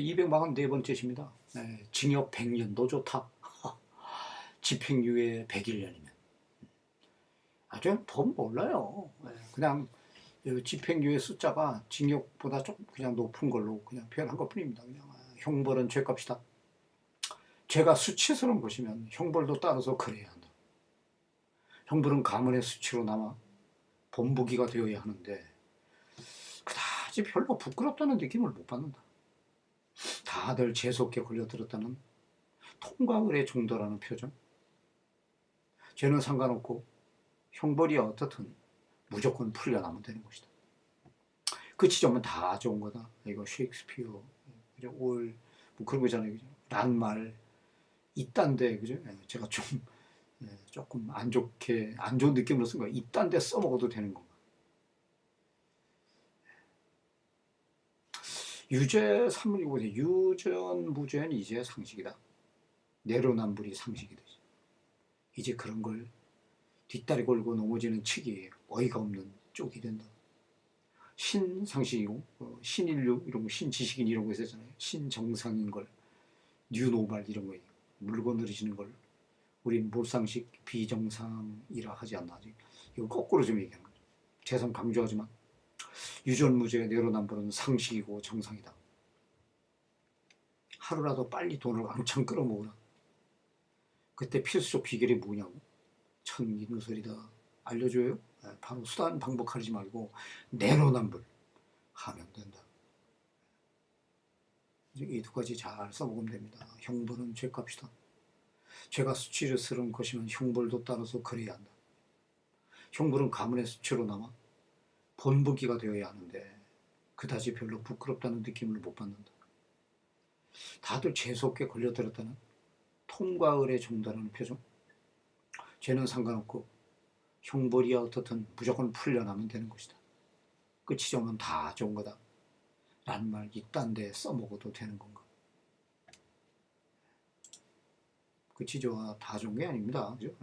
244번째십니다. 네, 징역 100년, 너 좋다. 집행유예 101년이면. 아, 저법 몰라요. 네, 그냥 이 집행유예 숫자가 징역보다 조금 그냥 높은 걸로 그냥 표현한 것 뿐입니다. 그냥 아, 형벌은 죄값이다. 죄가 수치스러운 것이면 형벌도 따라서 그래야 한다. 형벌은 가문의 수치로 남아 본보기가 되어야 하는데 그다지 별로 부끄럽다는 느낌을 못 받는다. 다들 재수없게 걸려들었다는 통과을의 정도라는 표정. 죄는 상관없고 형벌이 어떻든 무조건 풀려나면 되는 것이다. 그 지점은 다 좋은 거다. 이거 셰익스피어, 그죠? 올, 뭐 그런 거잖아요. 그죠? 란말, 이딴데, 그죠? 예, 제가 좀, 예, 조금 안 좋게, 안 좋은 느낌으로 쓴 거야. 이딴데 써먹어도 되는 건가. 유죄 3을 보세요. 유전, 무죄는 이제 상식이다. 내로남불이 상식이 되지. 이제 그런 걸 뒷다리 걸고 넘어지는 측이 어이가 없는 쪽이 된다. 신상식이고 어, 신인류 이런 거 신지식인 이런 거 있었잖아요. 신정상인 걸 뉴노말 이런 거 물고 늘어지는 걸 우린 몰상식 비정상이라 하지 않나 이거 거꾸로 좀 얘기하는 거죠. 재산 강조하지만 유전무죄 내로남불은 상식이고 정상이다. 하루라도 빨리 돈을 왕창 끌어모으라. 그때 필수적 비결이 뭐냐고? 천기누설이다. 알려줘요? 네, 바로 수단 방법 가리지 말고 내로남불 하면 된다. 이 두 가지 잘 써먹으면 됩니다. 형벌은 죄값이다. 죄가 수치스러운 것이면 형벌도 따라서 그래야 한다. 형벌은 가문의 수치로 남아 본보기가 되어야 하는데 그다지 별로 부끄럽다는 느낌을 못 받는다. 다들 재수없게 걸려들었다는 통과을의 정도라는 표정. 죄는 상관없고 형벌이야 어떻든 무조건 풀려나면 되는 것이다. 끝이 좋으면 다 좋은 거다. 라는 말 이딴 데 써먹어도 되는 건가? 끝이 좋아 다 좋은 게 아닙니다. 그죠?